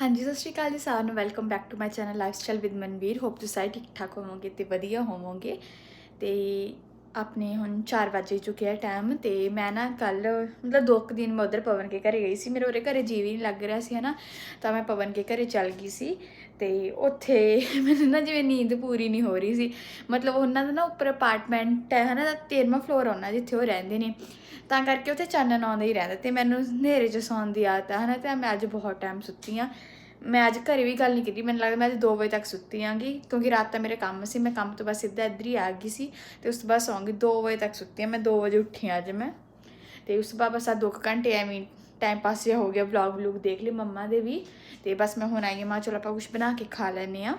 ਹਾਂਜੀ, ਸਤਿ ਸ਼੍ਰੀ ਅਕਾਲ ਜੀ ਸਾਰਿਆਂ ਨੂੰ। Welcome back to my channel lifestyle with Manveer hope ਤੁਸੀਂ ਸਾਰੇ ਠੀਕ ਠਾਕ ਹੋਵੋਗੇ ਤੇ ਵਧੀਆ ਹੋਵੋਗੇ। ਤੇ ਆਪਣੇ ਹੁਣ 4 ਵਜੇ ਚੁੱਕੇ ਆ ਟਾਈਮ ਤੇ ਮੈਂ ਨਾ ਕੱਲ ਮਤਲਬ ਦੋ ਕੁ ਦਿਨ ਮੈਂ ਉਧਰ ਪਵਨ ਕੇ ਘਰੇ ਗਈ ਸੀ। ਮੇਰੇ ਉਹਦੇ ਘਰੇ ਜੀਵ ਹੀ ਨਹੀਂ ਲੱਗ ਰਿਹਾ ਸੀ, ਹਨਾ। ਤਾਂ ਮੈਂ ਪਵਨ ਕੇ ਘਰੇ ਚੱਲ ਗਈ ਸੀ। ਤੇ ਉੱਥੇ ਮੈਨੂੰ ਨਾ ਜਿਵੇਂ ਨੀਂਦ ਪੂਰੀ ਨਹੀਂ ਹੋ ਰਹੀ ਸੀ। ਮਤਲਬ ਉਹਨਾਂ ਦਾ ਨਾ ਉੱਪਰ ਅਪਾਰਟਮੈਂਟ ਹੈ ਹਨਾ 13ਵਾਂ ਫਲੋਰ ਆਉਣਾ ਜਿੱਥੇ ਉਹ ਰਹਿੰਦੇ ਨੇ। ਤਾਂ ਕਰਕੇ ਉੱਥੇ ਚਾਨਣ ਆਉਂਦਾ ਹੀ ਰਹਿੰਦਾ ਤੇ ਮੈਨੂੰ ਹਨੇਰੇ 'ਚ ਸੌਣ ਦੀ ਆਦਤ ਹੈ ਹਨਾ ਤੇ ਮੈਂ ਅੱਜ ਬਹੁਤ ਟਾਈਮ ਸੁੱਤੀ ਆ। ਮੈਂ ਅੱਜ ਘਰੇ ਵੀ ਗੱਲ ਨਹੀਂ ਕੀਤੀ, ਮੈਨੂੰ ਲੱਗਦਾ ਮੈਂ ਅੱਜ 2 ਵਜੇ ਤੱਕ ਸੁੱਤੀ ਆਂਗੀ, ਕਿਉਂਕਿ ਰਾਤ ਤਾਂ ਮੇਰੇ ਕੰਮ ਸੀ, ਮੈਂ ਕੰਮ ਤੋਂ ਬਸ ਸਿੱਧਾ ਇੱਧਰ ਹੀ ਆ ਗਈ ਸੀ ਤੇ ਉਸ ਤੋਂ ਬਾਅਦ ਸੌਂਗੀ 2 ਵਜੇ ਤੱਕ ਸੁੱਤੀ ਆ, ਮੈਂ 2 ਵਜੇ ਉੱਠੀ ਹਾਂ ਅੱਜ ਮੈਂ। ਤੇ ਉਸ ਤੋਂ ਬਾਅਦ ਬਸ ਆ ਦੋ ਕੁ ਘੰਟੇ ਐਵੇਂ ਟਾਈਮ ਪਾਸ ਜਿਹਾ ਹੋ ਗਿਆ ਵਲੌਗ ਵਲੂਗ ਦੇਖ ਲਈ ਮੰਮਾ ਦੇ ਵੀ। ਤੇ ਬਸ ਮੈਂ ਹੁਣ ਆਈ ਹਾਂ, ਮਾਂ ਚਲੋ ਆਪਾਂ ਕੁਝ ਬਣਾ ਕੇ ਖਾ ਲੈਨੇ ਆ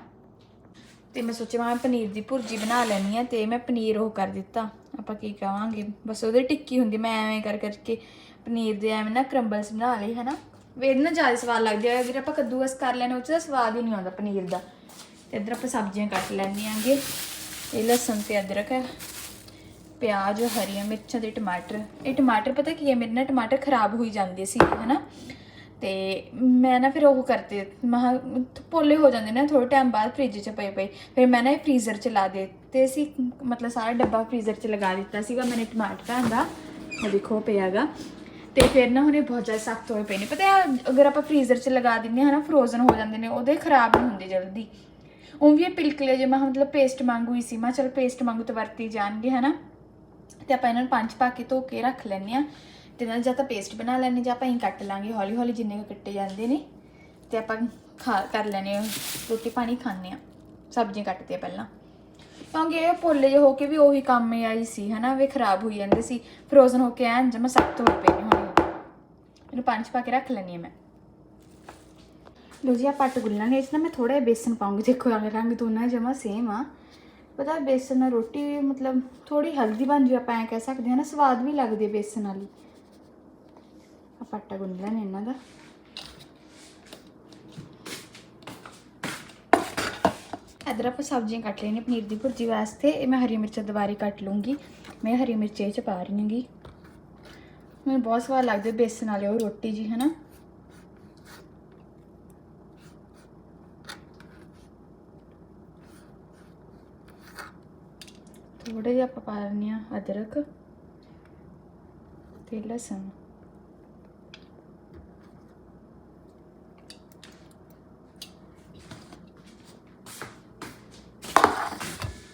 ਤੇ ਮੈਂ ਸੋਚਿਆ, ਮੈਂ ਪਨੀਰ ਦੀ ਭੁਰਜੀ ਬਣਾ ਲੈਣੀ ਆ ਤੇ ਮੈਂ ਪਨੀਰ ਉਹ ਕਰ ਦਿੱਤਾ। ਆਪਾਂ ਕੀ ਕਹਾਂਗੇ ਬਸ ਉਹਦੇ ਟਿੱਕੀ ਹੁੰਦੀ, ਮੈਂ ਐਵੇਂ ਕਰ ਕਰਕੇ ਪਨੀਰ ਦੇ ਐਵੇਂ ਨਾ ਕਰੰਬਲਸ ਬਣਾ ਲਈ ਹੈ ਹਨਾ ਵੇਦ ਨਾ ਜ਼ਿਆਦਾ ਸਵਾਦ ਲੱਗਦੀ ਹੈ ਅਗਰ ਆਪਾਂ ਕੱਦੂਕਸ ਕਰ ਲੈਣੇ ਉਹ 'ਚ ਤਾਂ ਸਵਾਦ ਹੀ ਨਹੀਂ ਆਉਂਦਾ ਪਨੀਰ ਦਾ। ਤੇ ਇੱਧਰ ਆਪਾਂ ਸਬਜ਼ੀਆਂ ਕੱਟ ਲੈਣੀਆਂ ਆਂਗੇ ਇਹ ਲਸਣ ਤੇ ਅਦਰਕ ਹੈ। ਪਿਆਜ਼, ਹਰੀਆਂ ਮਿਰਚਾਂ ਤੇ ਟਮਾਟਰ। ਇਹ ਟਮਾਟਰ ਪਤਾ ਕੀ ਹੈ? ਮੇਰੇ ਨਾਲ ਟਮਾਟਰ ਖਰਾਬ ਹੋਈ ਜਾਂਦੇ ਸੀ, ਹਨਾ? ਤੇ ਮੈਂ ਨਾ ਫਿਰ ਉਹ ਕਰਤੇ। ਮਹਾ ਪੋਲੇ ਹੋ ਜਾਂਦੇ ਨੇ ਥੋੜੇ ਟਾਈਮ ਬਾਅਦ ਫ੍ਰਿਜ 'ਚ ਪਏ ਪਏ। ਫਿਰ ਮੈਂ ਨਾ ਇਹ ਫ੍ਰੀਜ਼ਰ 'ਚ ਲਾ ਦਿੱਤੇ ਸੀ। ਮਤਲਬ ਸਾਰਾ ਡੱਬਾ ਫ੍ਰੀਜ਼ਰ 'ਚ ਲਗਾ ਦਿੱਤਾ ਸੀਗਾ ਮੈਨੇ ਟਮਾਟਰਾਂ ਦਾ। ਉਹ ਦੇਖੋ ਪਿਆਗਾ ਤੇ ਫਿਰ ਨਾ ਹੁਣੇ ਬਹੁਤ ਜ਼ਿਆਦਾ ਸਖਤ ਹੋਏ ਪਏ ਨੇ। ਪਤਾ ਹੈ, ਅਗਰ ਆਪਾਂ ਫ੍ਰੀਜ਼ਰ 'ਚ ਲਗਾ ਦਿੰਨੇ ਹਾਂ ਨਾ ਫਰੋਜ਼ਨ ਹੋ ਜਾਂਦੇ ਨੇ, ਉਹਦੇ ਖਰਾਬ ਨਹੀਂ ਹੁੰਦੇ ਜਲਦੀ। ਉਹ ਵੀ ਇਹ ਪਿਲਕਲੇ ਜੇ, ਮੈਂ ਮਤਲਬ ਪੇਸਟ ਮੰਗੂ ਹੀ ਸੀ। ਮੈਂ ਚਲ ਪੇਸਟ ਮੰਗੂ ਤਾਂ ਵਰਤੀ ਜਾਣਗੇ, ਹਨਾ? ਤੇ ਆਪਾਂ ਇਹਨਾਂ ਨੂੰ ਪੰਜ ਪਾ ਕੇ ਧੋ ਕੇ ਰੱਖ ਲੈਣੇ ਆ ਤੇ ਨਾਲ ਜਾਂ ਤਾਂ ਪੇਸਟ ਬਣਾ ਲੈਣੇ ਜਾਂ ਆਪਾਂ ਹੀ ਕੱਟ ਲਾਂਗੇ ਹੌਲੀ ਹੌਲੀ ਜਿੰਨੇ ਕੁ ਕੱਟੇ ਜਾਂਦੇ ਨੇ। ਤੇ ਆਪਾਂ ਖਾ ਕਰ ਲੈਣੇ ਆ, ਰੋਟੀ ਪਾਣੀ ਖਾਣੇ ਆ ਸਬਜ਼ੀਆਂ ਕੱਟਦੇ ਆ ਪਹਿਲਾਂ। ਕਿਉਂਕਿ ਇਹ ਪੋਲੇ ਜਿਹੇ ਹੋ ਕੇ ਵੀ ਉਹੀ ਕੰਮ ਆਈ ਸੀ ਹਨਾ ਵੀ ਖਰਾਬ ਹੋਈ ਜਾਂਦੇ ਸੀ। ਫਰੋਜ਼ਨ ਹੋ ਕੇ ਐਨ ਜਮਾ ਸਖਤ ਹੋ ਪਏ ਨੇ ਹੁਣ। ਇਹਨੂੰ ਪਾਣੀ 'ਚ ਪਾ ਕੇ ਰੱਖ ਲੈਣੀ ਆ ਮੈਂ। ਲੋ ਜੀ ਆ ਪੱਟ ਗੁੱਲਾਂਗੇ ਇਸ ਨਾਲ ਮੈਂ ਥੋੜਾ ਜਿਹਾ ਬੇਸਨ ਪਾਉਂਗੀ। ਦੇਖੋ ਰੰਗ ਰੰਗ ਦੋਨਾਂ ਜਮਾ ਸੇਮ ਆ। ਪਤਾ ਬੇਸਨ ਨਾਲ ਰੋਟੀ ਮਤਲਬ ਥੋੜੀ ਹੈਲਦੀ ਬਣ ਜੂ ਆਪਾਂ ਐ ਕਹਿ ਸਕਦੇ ਹਾਂ ਨਾ, ਸਵਾਦ ਵੀ ਲੱਗਦੀ ਹੈ ਬੇਸਨ ਵਾਲੀ। ਆਪਾਂ ਆਟਾ ਗੁੰਨ ਲੈਣੇ ਇਹਨਾਂ ਦਾ। ਇਧਰ ਆਪਾਂ ਸਬਜ਼ੀਆਂ ਕੱਟ ਲਈਆਂ ਪਨੀਰ ਦੀ ਭੁਰਜੀ ਵਾਸਤੇ। ਇਹ ਮੈਂ ਹਰੀ ਮਿਰਚਾਂ ਦੁਬਾਰੇ ਕੱਟ ਲੂੰਗੀ ਮੈਂ ਹਰੀ ਮਿਰਚ ਇਹ ਚ ਪਾ ਰਹੀ ਹਾਂਗੀ। ਮੈਨੂੰ ਬਹੁਤ ਸਵਾਦ ਲੱਗਦੇ ਬੇਸਨ ਵਾਲੇ ਉਹ ਰੋਟੀ ਜੀ, ਹਨਾ? ਥੋੜੇ ਜਿਹਾ ਆਪਾਂ ਪਾ ਲੈਂਦੇ ਹਾਂ ਅਦਰਕ ਤੇ ਲਸਣ।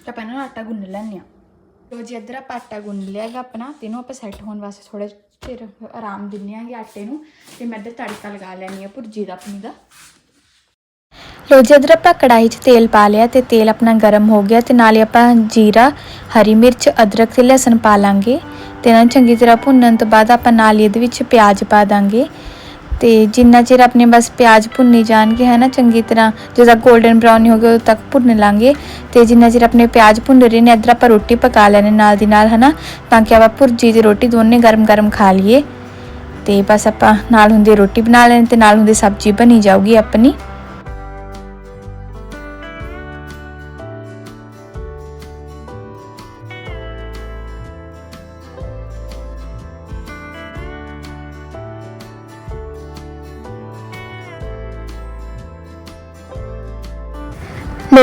ਤਾਂ ਆਪਾਂ ਆਟਾ ਗੁੰਨ ਲੈਂਦੇ ਹਾਂ। ਲੋ ਜੀ, ਇੱਧਰ ਆਪਾਂ ਆਟਾ ਗੁੰਨ ਲਿਆਗਾ ਆਪਣਾ ਤੈਨੂੰ ਆਪਾਂ ਸੈੱਟ ਹੋਣ ਵਾਸਤੇ ਥੋੜਾ ਚਿਰ ਆਰਾਮ ਦਿੰਦੇ ਆਂਗੇ ਆਟੇ ਨੂੰ ਤੇ ਮੈਂ ਇੱਧਰ ਤੜਕਾ ਲਗਾ ਲੈਣੀ ਆ ਭੁਰਜੀ ਦਾ ਆਪਣੀ ਦਾ। ਲੋ ਜੀ ਅਦਰ ਆਪਾਂ ਕੜਾਈ 'ਚ ਤੇਲ ਪਾ ਲਿਆ ਤੇ ਤੇਲ ਆਪਣਾ ਗਰਮ ਹੋ ਗਿਆ ਤੇ ਨਾਲੇ ਆਪਾਂ ਜੀਰਾ, ਹਰੀ ਮਿਰਚ, ਅਦਰਕ ਤੇ ਲਸਣ ਪਾ ਲਾਂਗੇ ਤੇ ਇਹਨਾਂ ਨੂੰ ਚੰਗੀ ਤਰ੍ਹਾਂ ਭੁੰਨਣ ਤੋਂ ਬਾਅਦ ਆਪਾਂ ਨਾਲ ਹੀ ਇਹਦੇ ਵਿੱਚ ਪਿਆਜ਼ ਪਾ ਦਾਂਗੇ। ਤੇ ਜਿੰਨਾ ਚਿਰ ਆਪਣੇ ਬਸ ਪਿਆਜ਼ ਭੁੰਨੀ ਜਾਣਗੇ, ਹੈ ਨਾ, ਚੰਗੀ ਤਰ੍ਹਾਂ ਜਦੋਂ ਤੱਕ 골ਡਨ ਬ੍ਰਾਊਨ ਨਹੀਂ ਹੋ ਗਏ ਉਦੋਂ ਤੱਕ ਭੁੰਨ ਲਾਂਗੇ ਤੇ ਜਿੰਨਾ ਚਿਰ ਆਪਣੇ ਪਿਆਜ਼ ਭੁੰਨ ਰਹੇ ਨੇ, ਇੱਧਰ ਆਪਾਂ ਰੋਟੀ ਪਕਾ ਲੈਣੇ ਨਾਲ ਦੀ ਨਾਲ, ਹੈ ਨਾ, ਤਾਂ ਕਿ ਆਪਾਂ ਭੁਰਜੀ ਤੇ ਰੋਟੀ ਦੋਨੇ ਗਰਮ-ਗਰਮ ਖਾ ਲਈਏ। ਤੇ ਬਸ ਆਪਾਂ ਨਾਲ ਹੁੰਦੀ ਰੋਟੀ ਬਣਾ ਲੈਣੀ ਤੇ ਨਾਲ ਹੁੰਦੀ ਸਬਜ਼ੀ ਬਣੀ ਜਾਊਗੀ ਆਪਣੀ।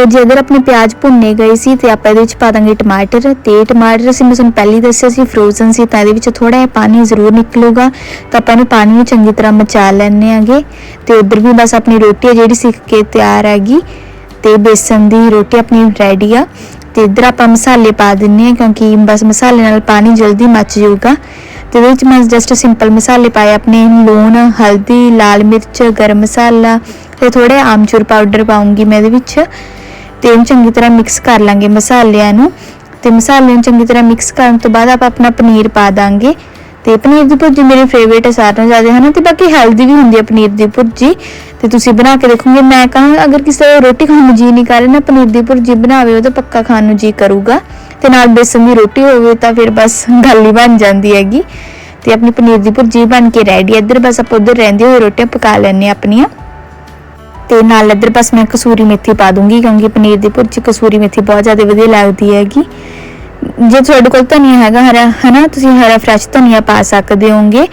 ਲੋ ਜੀ ਅਗਰ ਆਪਣੇ ਪਿਆਜ਼ ਭੁੰਨੇ ਗਏ ਸੀ ਤੇ ਆਪਾਂ ਇਹਦੇ ਵਿੱਚ ਪਾ ਦਾਂਗੇ ਟਮਾਟਰ, ਤੇ ਟਮਾਟਰ ਅਸੀਂ ਮੈਂ ਤੁਹਾਨੂੰ ਪਹਿਲੀ ਦੱਸਿਆ ਸੀ ਫਰੋਜ਼ਨ ਸੀ, ਤਾਂ ਇਹਦੇ ਵਿੱਚ ਥੋੜਾ ਜਿਹਾ ਪਾਣੀ ਜ਼ਰੂਰ ਨਿਕਲੂਗਾ, ਤਾਂ ਆਪਾਂ ਇਹਨੂੰ ਪਾਣੀ ਨੂੰ ਚੰਗੀ ਤਰ੍ਹਾਂ ਮਚਾ ਲੈਣੇ ਆਂਗੇ ਤੇ ਉਧਰ ਵੀ ਬਸ ਆਪਣੀ ਰੋਟੀ ਹੈ ਜਿਹੜੀ ਸਿੱਖ ਕੇ ਤਿਆਰ ਹੈਗੀ, ਤੇ ਬੇਸਨ ਦੀ ਰੋਟੀ ਆਪਣੀ ਰੈਡੀ ਆ, ਤੇ ਇਧਰ ਆਪਾਂ ਮਸਾਲੇ ਪਾ ਦਿੰਨੇ ਆ ਕਿਉਂਕਿ ਬਸ ਮਸਾਲੇ ਨਾਲ ਪਾਣੀ ਜਲਦੀ ਮੱਚ ਜਾਊਗਾ, ਤੇ ਇਹਦੇ ਵਿੱਚ ਮੈਂ ਜਸਟ ਸਿੰਪਲ ਮਸਾਲੇ ਪਾਏ ਆਪਣੇ, ਲੂਣ, ਹਲਦੀ, ਲਾਲ ਮਿਰਚ, ਗਰਮ ਮਸਾਲਾ, ਤੇ ਥੋੜੇ ਆਮਚੂਰ ਪਾਊਡਰ ਪਾਉਂਗੀ ਮੈਂ ਇਹਦੇ ਵਿੱਚ ਤੇ ਇਹਨੂੰ ਚੰਗੀ ਤਰ੍ਹਾਂ ਮਿਕਸ ਕਰ ਲਾਂਗੇ ਮਸਾਲਿਆਂ ਨੂੰ। ਤੇ ਮਸਾਲਿਆਂ ਨੂੰ ਚੰਗੀ ਤਰ੍ਹਾਂ ਮਿਕਸ ਕਰਨ ਤੋਂ ਬਾਅਦ ਆਪਾਂ ਆਪਣਾ ਪਨੀਰ ਪਾ ਦਾਂਗੇ। ਤੇ ਪਨੀਰ ਦੀ ਭੁਰਜੀ ਮੇਰੀ ਫੇਵਰੇਟ ਹੈ ਸਾਰਿਆਂ ਨਾਲੋਂ ਜ਼ਿਆਦਾ, ਹਨਾ? ਤੇ ਬਾਕੀ ਹੈਲਦੀ ਵੀ ਹੁੰਦੀ ਹੈ ਪਨੀਰ ਦੀ ਭੁਰਜੀ। ਤੇ ਤੁਸੀਂ ਬਣਾ ਕੇ ਦੇਖੋਗੇ, ਮੈਂ ਕਹਾਂ, ਅਗਰ ਕਿਸੇ ਦਾ ਰੋਟੀ ਖਾਣ ਨੂੰ ਜੀ ਨਹੀਂ ਕਰ ਰਿਹਾ ਨਾ, ਪਨੀਰ ਦੀ ਭੁਰਜੀ ਬਣਾਵੇ, ਉਹ ਤਾਂ ਪੱਕਾ ਖਾਣ ਨੂੰ ਜੀ ਕਰੂਗਾ। ਤੇ ਨਾਲ ਬੇਸਨ ਦੀ ਰੋਟੀ ਹੋਵੇ, ਤਾਂ ਫਿਰ ਬਸ ਗੱਲ ਹੀ ਬਣ ਜਾਂਦੀ ਹੈਗੀ। ਤੇ ਆਪਣੀ ਪਨੀਰ ਦੀ ਭੁਰਜੀ ਬਣ ਕੇ ਰੈਡੀ ਇੱਧਰ ਬਸ ਆਪਾਂ ਉਧਰ ਰਹਿੰਦੇ ਹੋਏ ਰੋਟੀਆਂ ਪਕਾ ਲੈਣੇ ਆਪਣੀਆਂ। ਤੇ ਨਾਲ ਇੱਧਰ ਬਸ ਮੈਂ ਕਸੂਰੀ ਮੇਥੀ ਪਾ ਦੂੰਗੀ ਕਿਉਂਕਿ ਪਨੀਰ ਦੀ ਭੁਰਜੀ ਕਸੂਰੀ ਮੇਥੀ ਬਹੁਤ ਜ਼ਿਆਦਾ ਵਧੀਆ ਲੱਗਦੀ ਹੈਗੀ। ਜੇ ਤੁਹਾਡੇ ਕੋਲ ਧਨੀਆ ਹੈਗਾ, ਹਰਾ, ਹਨਾ, ਤੁਸੀਂ ਹਰਾ ਫਰੈਸ਼ ਧਨੀਆ ਪਾ ਸਕਦੇ ਹੋਗੇ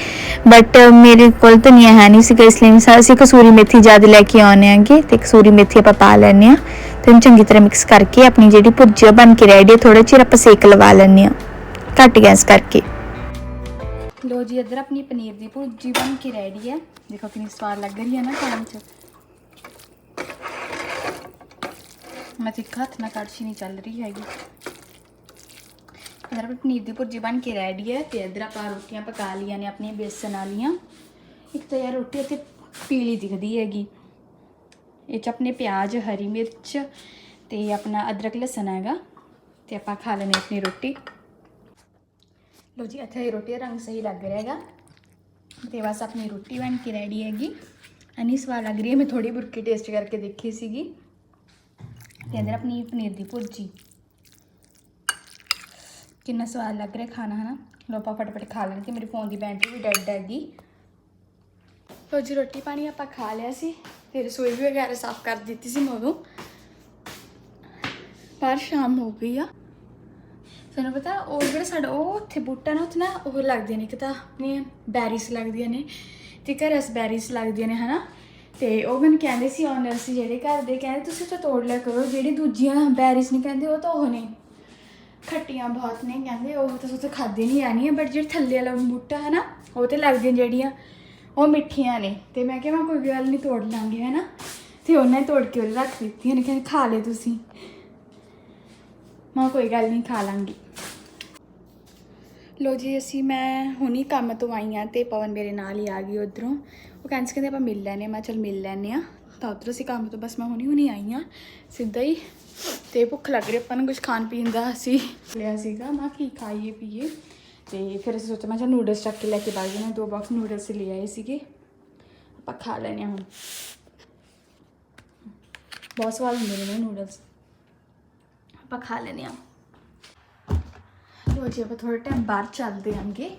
ਬਟ ਮੇਰੇ ਕੋਲ ਧਨੀਆ ਹੈ ਨਹੀਂ ਸੀਗਾ, ਇਸ ਲਈ ਅਸੀਂ ਕਸੂਰੀ ਮੇਥੀ ਜ਼ਿਆਦਾ ਲੈ ਕੇ ਆਉਣੇ ਆਂਗੇ ਤੇ ਕਸੂਰੀ ਮੇਥੀ ਆਪਾਂ ਪਾ ਲੈਣੇ ਆ ਤੇ ਇਹਨੂੰ ਚੰਗੀ ਤਰ੍ਹਾਂ ਮਿਕਸ ਕਰਕੇ ਆਪਣੀ ਜਿਹੜੀ ਭੁਰਜੀ ਆ ਬਣ ਕੇ ਰੈਡੀ ਹੈ ਥੋੜਾ ਚਿਰ ਆਪਾਂ ਸੇਕ ਲਵਾ ਲੈਣੇ ਆ ਘੱਟ ਗੈਸ ਕਰਕੇ। ਲੋ ਜੀ, ਇੱਧਰ ਆਪਣੀ ਪਨੀਰ ਦੀ ਭੁਰਜੀ ਬਣ ਕੇ ਰੈਡੀ ਹੈ ਦੇਖੋ ਕਿੰਨੀ ਸਵਾਦ ਲੱਗ ਰਹੀ ਹੈ ਨਾ ਖਾਣ 'ਚ। ਮੈਂ ਤੇ ਹੱਥ ਨਾਲ ਕੜਛੀ ਨਹੀਂ ਚੱਲ ਰਹੀ ਹੈਗੀ। ਇਧਰ ਆਪਣੀ ਪਨੀਰ ਦੀ ਭੁਰਜੀ ਬਣ ਕੇ ਰੈਡੀ ਹੈ ਤੇ ਇਧਰ ਆਪਾਂ ਰੋਟੀਆਂ ਪਕਾ ਲਈਆਂ ਨੇ ਆਪਣੀਆਂ ਬੇਸਨ ਵਾਲੀਆਂ। ਇੱਕ ਤਾਂ ਯਾਰ ਰੋਟੀ ਇੱਥੇ ਪੀਲੀ ਦਿਖਦੀ ਹੈਗੀ। ਇਹ ਚ ਆਪਣੇ ਪਿਆਜ਼, ਹਰੀ ਮਿਰਚ ਤੇ ਆਪਣਾ ਅਦਰਕ, ਲਸਣ ਹੈਗਾ ਤੇ ਆਪਾਂ ਖਾ ਲੈਣੇ ਆਪਣੀ ਰੋਟੀ। ਲੋ ਜੀ, ਇੱਥੇ ਰੋਟੀ ਦਾ ਰੰਗ ਸਹੀ ਲੱਗ ਰਿਹਾ ਹੈਗਾ। ਤੇ ਬਸ ਆਪਣੀ ਰੋਟੀ ਬਣ ਕੇ ਰੈਡੀ ਹੈਗੀ। ਐਨੀ ਸਵਾਦ ਲੱਗ ਰਹੀ ਹੈ, ਮੈਂ ਥੋੜੀ ਬੁਰਕੀ ਟੇਸਟ ਕਰਕੇ ਦੇਖੀ ਸੀਗੀ। ਤੇ ਅੰਦਰ ਆਪਣੀ ਪਨੀਰ ਦੀ ਭੁਰਜੀ। ਕਿੰਨਾ ਸਵਾਦ ਲੱਗ ਰਿਹਾ ਖਾਣਾ, ਹਨਾ? ਲੋ ਆਪਾਂ ਫਟਾਫਟ ਖਾ ਲੈਣ ਤੇ ਮੇਰੇ ਫੋਨ ਦੀ ਬੈਟਰੀ ਵੀ ਡੈਡ ਹੈਗੀ ਲੋ ਜੀ ਰੋਟੀ ਪਾਣੀ ਆਪਾਂ ਖਾ ਲਿਆ ਸੀ ਤੇ ਰਸੋਈ ਵੀ ਵਗੈਰਾ ਸਾਫ਼ ਕਰ ਦਿੱਤੀ ਸੀ ਮੈਂ ਉਦੋਂ ਪਰ ਸ਼ਾਮ ਹੋ ਗਈ ਆ। ਤੁਹਾਨੂੰ ਪਤਾ, ਉਹ ਜਿਹੜਾ ਸਾਡਾ, ਉਹ ਉੱਥੇ ਬੂਟਾ ਨਾ, ਉੱਥੇ ਨਾ ਉਹ ਲੱਗਦੇ ਨੇ ਇੱਕ ਤਾਂ ਆਪਣੀਆਂ ਬੈਰੀਸ ਲੱਗਦੀਆਂ ਨੇ ਤੇ ਇੱਕ ਬੈਰੀਸ ਲੱਗਦੀਆਂ ਨੇ, ਹਨਾ? ਤੇ ਉਹ ਮੈਨੂੰ ਕਹਿੰਦੇ ਸੀ ਓਨਰ ਸੀ ਜਿਹੜੇ ਘਰ ਦੇ, ਕਹਿੰਦੇ ਤੁਸੀਂ ਤਾਂ ਤੋੜ ਲਿਆ ਕਰੋ, ਜਿਹੜੀ ਦੂਜੀਆਂ ਬੈਰੀਜ਼ ਨਹੀਂ ਕਹਿੰਦੇ ਉਹ ਤਾਂ ਉਹ ਨੇ। ਖੱਟੀਆਂ ਬਹੁਤ ਨੇ, ਕਹਿੰਦੇ ਉਹ ਤਾਂ ਉੱਥੇ ਖਾਦੇ ਨਹੀਂ ਆਣੀਆਂ ਬਟ ਜਿਹੜੇ ਥੱਲੇ ਵਾਲਾ ਬੂਟਾ ਹੈ ਨਾ, ਉਹ ਤੇ ਲੱਗਦੀਆਂ ਜਿਹੜੀਆਂ, ਉਹ ਮਿੱਠੀਆਂ ਨੇ। ਤੇ ਮੈਂ ਕਿਹਾ, ਮੈਂ ਕੋਈ ਗੱਲ ਨਹੀਂ, ਤੋੜ ਲਾਂਗੇ ਹੈ ਨਾ ਤੇ ਉਹਨੇ ਤੋੜ ਕੇ ਉਹ ਰੱਖ ਦਿੱਤੀਆਂ ਨੇ, ਕਹਿੰਦੇ ਖਾ ਲੈ ਤੁਸੀਂ। ਮੈਂ ਕੋਈ ਗੱਲ ਨਹੀਂ, ਖਾ ਲਾਂਗੀ। ਲੋ ਜੀ, ਅਸੀਂ ਮੈਂ ਹੁਣੀ ਕੰਮ ਤੋਂ ਆਈ ਆ ਤੇ ਪਵਨ ਮੇਰੇ ਨਾਲ ਹੀ ਆ ਗਈ ਉਧਰੋਂ। ਉਹ ਕਹਿੰਦੇ ਕਹਿੰਦੇ ਆਪਾਂ ਮਿਲ ਲੈਨੇ ਆ ਮੈਂ ਚਲ ਮਿਲ ਲੈਨੇ ਆ ਤਾਂ ਉਧਰੋਂ ਅਸੀਂ ਕੰਮ ਤੋਂ, ਬਸ ਮੈਂ ਹੁਣੀ ਹੁਣੀ ਆਈ ਆ ਸਿੱਧਾ ਹੀ। ਤੇ ਭੁੱਖ ਲੱਗ ਰਹੀ ਆਪਾਂ ਨੂੰ ਕੁਝ ਖਾਣ ਪੀਣ ਦਾ ਅਸੀਂ ਲਿਆ ਸੀਗਾ, ਮੈਂ ਕੀ ਖਾਈਏ ਪੀਏ ਤੇ ਫਿਰ ਅਸੀਂ ਸੋਚਿਆ, ਮੈਂ ਚਲ ਨੂਡਲਸ ਚੱਕ ਕੇ ਲੈ ਕੇ ਬਾਗ ਜਾਣਾ। ਦੋ ਬਾਕਸ ਨੂਡਲਸ ਲੈ ਆਏ ਸੀਗੇ। ਆਪਾਂ ਖਾ ਲੈਨੇ ਆ ਹੁਣ। ਬਹੁਤ ਸਵਾਦ ਹੁੰਦੇ ਨੇ ਨੂਡਲਸ ਆਪਾਂ ਖਾ ਲੈਨੇ ਆ ਲੋ ਜੀ, ਆਪਾਂ ਥੋੜਾ ਟਾਈਮ ਬਾਹਰ ਚੱਲਦੇ ਆਂਗੇ।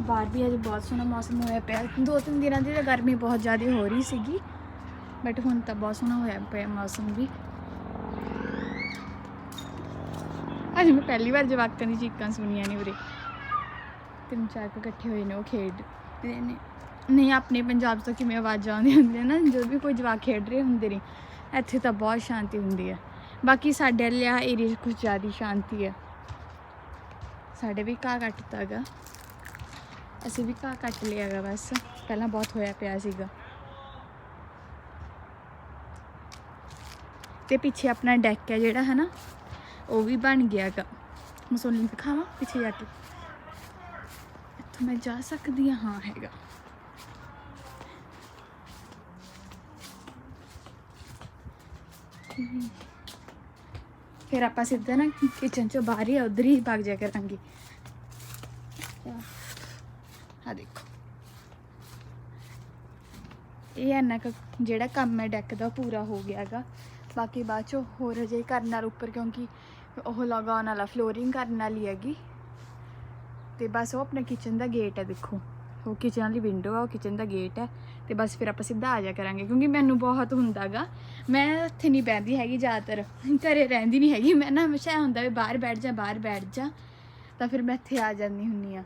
ਬਾਹਰ ਵੀ ਅੱਜ ਬਹੁਤ ਸੋਹਣਾ ਮੌਸਮ ਹੋਇਆ ਪਿਆ। ਦੋ ਤਿੰਨ ਦਿਨਾਂ ਦੀ ਤਾਂ ਗਰਮੀ ਬਹੁਤ ਜ਼ਿਆਦਾ ਹੋ ਰਹੀ ਸੀਗੀ ਬਟ ਹੁਣ ਤਾਂ ਬਹੁਤ ਸੋਹਣਾ ਹੋਇਆ ਪਿਆ ਮੌਸਮ ਵੀ। ਅੱਜ ਮੈਂ ਪਹਿਲੀ ਵਾਰ ਜਵਾਕਾਂ ਦੀ ਚੀਕਾਂ ਸੁਣੀਆਂ ਨੇ ਉਰੇ। ਤਿੰਨ ਚਾਰ ਕੁ ਇਕੱਠੇ ਹੋਏ ਨੇ, ਉਹ ਖੇਡ ਨੇ। ਨਹੀਂ, ਆਪਣੇ ਪੰਜਾਬ ਤੋਂ ਕਿਵੇਂ ਆਵਾਜ਼ਾਂ ਆਉਂਦੀਆਂ ਹੁੰਦੀਆਂ ਨਾ ਜਦੋਂ ਵੀ ਕੋਈ ਜਵਾਕ ਖੇਡ ਰਹੇ ਹੁੰਦੇ ਨੇ, ਇੱਥੇ ਤਾਂ ਬਹੁਤ ਸ਼ਾਂਤੀ ਹੁੰਦੀ ਹੈ ਬਾਕੀ ਸਾਡੇ ਵਾਲੇ ਆ ਏਰੀਆ 'ਚ ਕੁਝ ਜ਼ਿਆਦਾ ਸ਼ਾਂਤੀ ਹੈ ਸਾਡੇ ਵੀ ਘਾਹ ਕੱਟਤਾ ਹੈਗਾ ਅਸੀਂ ਵੀ ਘਾਹ ਕੱਟ ਲਿਆ ਹੈਗਾ ਬਸ। ਪਹਿਲਾਂ ਬਹੁਤ ਹੋਇਆ ਪਿਆ ਸੀਗਾ। ਤੇ ਪਿੱਛੇ ਆਪਣਾ ਡੈਕ ਹੈ ਜਿਹੜਾ ਹੈ ਨਾ ਉਹ ਵੀ ਬਣ ਗਿਆ ਹੈਗਾ ਮੈਂ ਤੁਹਾਨੂੰ ਦਿਖਾਵਾਂ ਪਿੱਛੇ ਜਾ ਕੇ। ਇੱਥੋਂ ਮੈਂ ਜਾ ਸਕਦੀ ਹਾਂ ਹਾਂ ਹੈਗਾ। ਫਿਰ ਆਪਾਂ ਸਿੱਧਾ ਨਾ ਕਿਚਨ ਚੋਂ ਬਾਹਰ ਹੀ ਉਧਰ ਹੀ ਭੱਜ ਜਾ ਕਰਾਂਗੇ ਆ ਦੇਖੋ। ਇਹ ਇੰਨਾ ਕੁ ਜਿਹੜਾ ਕੰਮ ਹੈ ਡੈਕ ਦਾ, ਉਹ ਪੂਰਾ ਹੋ ਗਿਆ ਹੈਗਾ। ਬਾਕੀ ਬਾਅਦ ਚੋਂ ਹੋਰ ਅਜੇ ਕਰਨ ਨਾਲ ਉੱਪਰ, ਕਿਉਂਕਿ ਉਹ ਲਗਾਉਣ ਵਾਲਾ ਫਲੋਰਿੰਗ ਕਰਨ ਵਾਲੀ ਹੈਗੀ। ਤੇ ਬਸ ਉਹ ਆਪਣਾ ਕਿਚਨ ਦਾ ਗੇਟ ਹੈ, ਦੇਖੋ। ਉਹ ਕਿਚਨ ਵਾਲੀ ਵਿੰਡੋ ਆ, ਉਹ ਕਿਚਨ ਦਾ ਗੇਟ ਹੈ। ਤੇ ਬਸ ਫਿਰ ਆਪਾਂ ਸਿੱਧਾ ਆ ਜਾ ਕਰਾਂਗੇ, ਕਿਉਂਕਿ ਮੈਨੂੰ ਬਹੁਤ ਹੁੰਦਾਗਾ ਮੈਂ ਇੱਥੇ ਨਹੀਂ ਬੈਠਦੀ ਹੈਗੀ ਜ਼ਿਆਦਾਤਰ। ਘਰੇ ਰਹਿੰਦੀ ਨਹੀਂ ਹੈਗੀ। ਮੈਂ ਨਾ ਹਮੇਸ਼ਾ ਇਹ ਹੁੰਦਾ ਵੀ ਬਾਹਰ ਬੈਠ ਜਾ, ਬਾਹਰ ਬੈਠ ਜਾ। ਤਾਂ ਫਿਰ ਮੈਂ ਇੱਥੇ ਆ ਜਾਂਦੀ ਹੁੰਨੀ ਆ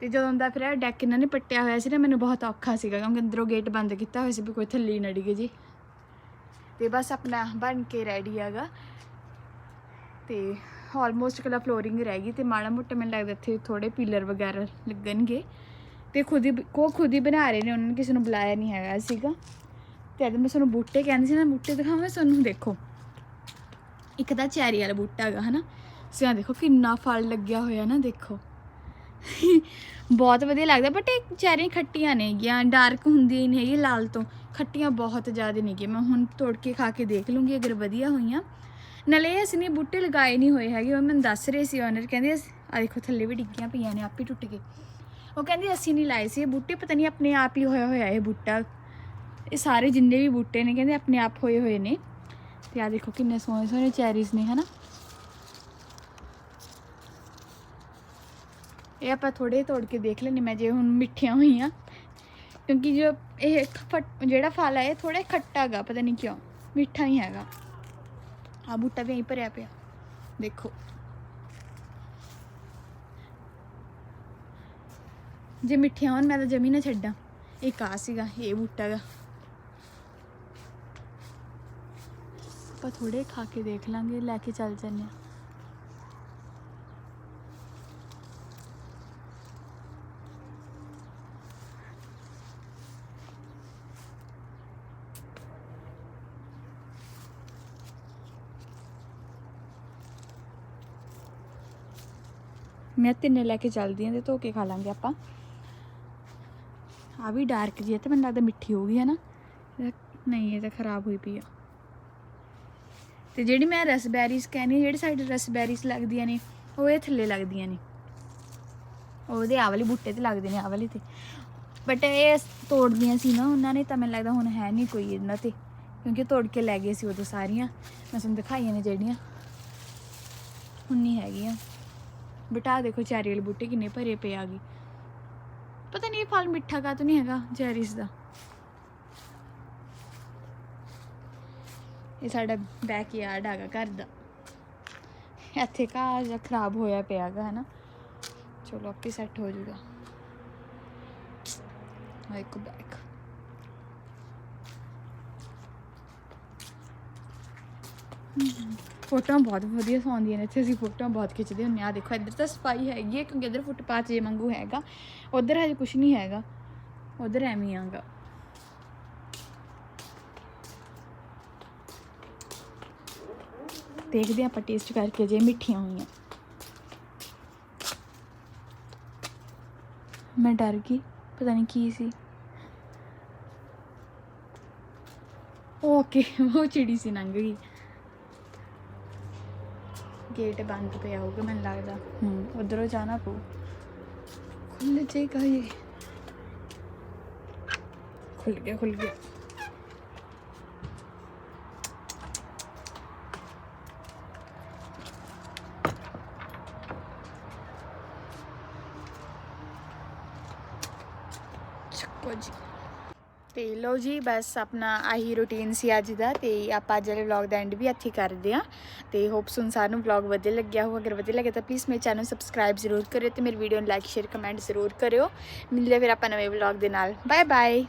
ਤੇ ਜਦੋਂ ਦਾ ਫਿਰ ਡੈਕ ਇਹਨਾਂ ਨੇ ਪੱਟਿਆ ਹੋਇਆ ਸੀ ਨਾ, ਮੈਨੂੰ ਬਹੁਤ ਔਖਾ ਸੀਗਾ, ਕਿਉਂਕਿ ਅੰਦਰੋਂ ਗੇਟ ਬੰਦ ਕੀਤਾ ਹੋਇਆ ਸੀ ਵੀ ਕੋਈ ਥੱਲੇ ਨਾ ਡਿੱਗੇ ਜੀ। ਤੇ ਬਸ ਆਪਣਾ ਬਣ ਕੇ ਰੈਡੀ ਹੈਗਾ। ਤੇ ਆਲਮੋਸਟ ਕਲਾ ਫਲੋਰਿੰਗ ਰਹਿ ਗਈ ਤੇ ਮਾੜਾ ਮੋਟਾ ਮੈਨੂੰ ਲੱਗਦਾ ਇੱਥੇ ਥੋੜੇ ਪੀਲਰ ਵਗੈਰਾ ਲੱਗਣਗੇ। ਤੇ ਖੁਦ ਹੀ ਕੋ ਖੁਦ ਹੀ ਬਣਾ ਰਹੇ ਨੇ, ਉਹਨਾਂ ਨੇ ਕਿਸੇ ਨੂੰ ਬੁਲਾਇਆ ਨਹੀਂ ਹੈਗਾ ਸੀਗਾ। ਤੇ ਅੱਜ ਮੈਂ ਤੁਹਾਨੂੰ ਬੂਟੇ ਕਹਿੰਦੀ ਸੀ ਨਾ, ਬੂਟੇ ਦਿਖਾਵਾਂ, ਤੁਹਾਨੂੰ ਦੇਖੋ। ਇੱਕ ਤਾਂ ਚੈਰੀ ਵਾਲਾ ਬੂਟਾ ਹੈਗਾ, ਹਨਾ? ਸਿਆਂ ਦੇਖੋ, ਕਿੰਨਾ ਫਲ ਲੱਗਿਆ ਹੋਇਆ ਨਾ, ਦੇਖੋ। ਬਹੁਤ ਵਧੀਆ ਲੱਗਦਾ ਬਟ ਇਹ ਚੈਰੀਆਂ ਖੱਟੀਆਂ ਨੇ ਗਿਆ ਡਾਰਕ ਹੁੰਦੀ ਹੀ ਨਹੀਂ ਹੈਗੀ ਲਾਲ ਤੋਂ। ਖੱਟੀਆਂ ਬਹੁਤ ਜ਼ਿਆਦਾ ਨੇਗੀਆਂ ਮੈਂ ਹੁਣ ਤੋੜ ਕੇ ਖਾ ਕੇ ਦੇਖ ਲੂੰਗੀ, ਅਗਰ ਵਧੀਆ ਹੋਈਆਂ। ਨਾਲੇ ਅਸੀਂ ਨੇ ਬੂਟੇ ਲਗਾਏ ਨਹੀਂ ਹੋਏ ਹੈਗੇ, ਉਹ ਮੈਨੂੰ ਦੱਸ ਰਹੇ ਸੀ ਓਨਰ ਕਹਿੰਦੇ ਆ ਦੇਖੋ, ਥੱਲੇ ਵੀ ਡਿੱਗੀਆਂ ਪਈਆਂ ਨੇ, ਆਪੇ ਟੁੱਟ ਕੇ ਉਹ ਕਹਿੰਦੇ, ਅਸੀਂ ਨਹੀਂ ਲਾਏ ਸੀ ਇਹ ਬੂਟੇ, ਪਤਾ ਨਹੀਂ ਆਪਣੇ ਆਪ ਹੀ ਹੋਇਆ ਹੋਇਆ ਇਹ ਬੂਟਾ। ਇਹ ਸਾਰੇ ਜਿੰਨੇ ਵੀ ਬੂਟੇ ਨੇ, ਕਹਿੰਦੇ ਆਪਣੇ ਆਪ ਹੋਏ ਹੋਏ ਨੇ। ਤੇ ਆ ਦੇਖੋ ਕਿੰਨੇ ਸੋਹਣੇ ਸੋਹਣੇ ਚੈਰੀਜ਼ ਨੇ, ਹਨਾ? ਇਹ ਆਪਾਂ ਥੋੜੇ ਤੋੜ ਕੇ ਦੇਖ ਲੈਣੇ ਮੈਂ ਜੇ ਹੁਣ ਮਿੱਠੀਆਂ ਹੋਈਆਂ। ਕਿਉਂਕਿ ਜੋ ਇਹ ਫਟ- ਜਿਹੜਾ ਫਲ ਹੈ ਇਹ ਥੋੜਾ ਖੱਟਾ ਹੈਗਾ, ਪਤਾ ਨਹੀਂ ਕਿਉਂ। ਮਿੱਠਾ ਹੀ ਹੈਗਾ। ਆ ਬੂਟਾ ਵੀ ਐਂ ਭਰਿਆ ਪਿਆ। ਦੇਖੋ। ਜੇ ਮਿੱਠੀਆਂ ਹੋਣ, ਮੈਂ ਤਾਂ ਜਮੀ ਨਾ ਛੱਡਾਂ। ਇੱਕ ਆ ਸੀਗਾ, ਇਹ ਬੂਟਾ ਗਾ। ਆਪਾਂ ਥੋੜੇ ਖਾ ਕੇ ਦੇਖ ਲਾਂਗੇ, ਲੈ ਕੇ ਚੱਲ ਜੰਨੇ ਆ ਮੈਂ ਤਿੰਨੇ ਲੈ ਕੇ ਚੱਲਦੀ ਹਾਂ ਤੇ ਧੋ ਕੇ ਖਾ ਲਾਂਗੇ ਆਪਾਂ। ਆ ਵੀ ਡਾਰਕ ਜੀ ਹੈ ਤੇ ਮੈਨੂੰ ਲੱਗਦਾ ਮਿੱਠੀ ਹੋ ਗਈ ਹੈ ਨਾ ਨਹੀਂ, ਇਹ ਤਾਂ ਖਰਾਬ ਹੋਈ ਪਈ ਆ। ਤੇ ਜਿਹੜੀ ਮੈਂ ਰਸਬੈਰੀਜ਼ ਕਹਿੰਦੀ ਜਿਹੜੀ ਸਾਡੇ ਰਸਬੈਰੀਜ਼ ਲੱਗਦੀਆਂ ਨੇ, ਉਹ ਇਹ ਥੱਲੇ ਲੱਗਦੀਆਂ ਨੇ। ਉਹਦੇ ਆ ਵਾਲੇ ਬੂਟੇ ਤੇ ਲੱਗਦੇ ਨੇ, ਆਹ ਵਾਲੇ ਤੇ। ਬਟ ਇਹ ਤੋੜਦੀਆਂ ਸੀ ਨਾ ਉਹਨਾਂ ਨੇ, ਤਾਂ ਮੈਨੂੰ ਲੱਗਦਾ ਹੁਣ ਹੈ ਨਹੀਂ ਕੋਈ ਇਹਨਾਂ ਤੇ। ਕਿਉਂਕਿ ਤੋੜ ਕੇ ਲੈ ਗਏ ਸੀ ਉਦੋਂ ਸਾਰੀਆਂ। ਮੈਂ ਤੁਹਾਨੂੰ ਦਿਖਾਈਆਂ ਨੇ ਜਿਹੜੀਆਂ। ਹੁਣ ਨਹੀਂ ਹੈਗੀਆਂ। ਬਟਾ ਦੇਖੋ, ਚੈਰੀ ਵਾਲੇ ਬੂਟੇ ਕਿੰਨੇ ਭਰੇ ਪਏ ਆ ਗਏ। ਪਤਾ ਨਹੀਂ ਇਹ ਫਲ ਮਿੱਠਾ ਕਾ ਨਹੀਂ ਹੈਗਾ ਚੈਰੀਜ਼ ਦਾ। ਇਹ ਸਾਡਾ ਬੈਕ ਯਾਰਡ ਹੈਗਾ ਘਰ ਦਾ। ਇੱਥੇ ਘਾਹ ਜਿਹਾ ਖਰਾਬ ਹੋਇਆ ਪਿਆਗਾ ਹੈ ਨਾ ਚਲੋ, ਆਪੇ ਸੈੱਟ ਹੋ ਜਾਊਗਾ। ਆ ਇੱਕ ਬੈਕ ਫੋਟੋਆਂ ਬਹੁਤ ਵਧੀਆ ਸੌਂਦੀਆਂ ਨੇ, ਇੱਥੇ ਅਸੀਂ ਫੋਟੋਆਂ ਬਹੁਤ ਖਿੱਚਦੇ ਹੁੰਦੇ ਆ ਦੇਖੋ, ਇੱਧਰ ਤਾਂ ਸਫ਼ਾਈ ਹੈਗੀ ਹੈ, ਕਿਉਂਕਿ ਇੱਧਰ ਫੁੱਟਪਾਥ ਜੇ ਵਾਂਗੂ ਹੈਗਾ। ਉਧਰ ਹਜੇ ਕੁਝ ਨਹੀਂ ਹੈਗਾ। ਉਧਰ ਐਵੇਂ ਹੀ ਆਗਾ। ਦੇਖਦੇ ਹਾਂ ਆਪਾਂ ਟੇਸਟ ਕਰਕੇ ਜੇ ਮਿੱਠੀਆਂ ਹੋਈਆਂ। ਮੈਂ ਡਰ ਗਈ, ਪਤਾ ਨਹੀਂ ਕੀ ਸੀ। ਓਕੇ ਉਹ ਚਿੜੀ ਸੀ ਲੰਘ ਗਈ। ਗੇਟ ਬੰਦ ਪਿਆ ਹੋਊਗਾ ਮੈਨੂੰ ਲੱਗਦਾ। ਹੂੰ। ਉਧਰੋਂ ਜਾਣਾ ਪਊ। ਖੁੱਲ ਜਾਏਗਾ ਇਹ ਖੁੱਲ ਗਿਆ ਖੁੱਲ ਗਿਆ। ਚੱਕੋ ਜੀ। ਤੇ ਲੋ ਜੀ ਬਸ ਆਪਣਾ ਆਹੀ ਰੁਟੀਨ ਸੀ ਅੱਜ ਦਾ ਤੇ ਆਪਾਂ ਅੱਜ ਵਾਲੇ ਵਲੌਗ ਦਾ ਐਂਡ ਵੀ ਇੱਥੇ ਕਰਦੇ ਆ ਤੇ ਹੋਪ ਸੁਣ ਨੂੰ ਵਲੌਗ ਵਧੀਆ ਲੱਗਿਆ ਹੋ ਅਗਰ ਵਧੀਆ ਲੱਗੇ ਤਾਂ ਪਲੀਜ਼ ਮੇਰੇ ਚੈਨਲ ਸਬਸਕ੍ਰਾਈਬ ਜ਼ਰੂਰ ਕਰਿਓ ਤੇ ਮੇਰੀ ਵੀਡੀਓ ਨੂੰ ਲਾਈਕ ਸ਼ੇਅਰ ਕਮੈਂਟ ਜ਼ਰੂਰ ਕਰਿਓ। ਮਿਲਦੇ ਫਿਰ ਆਪਾਂ ਨਵੇਂ ਵਲੌਗ ਦੇ ਨਾਲ। Bye bye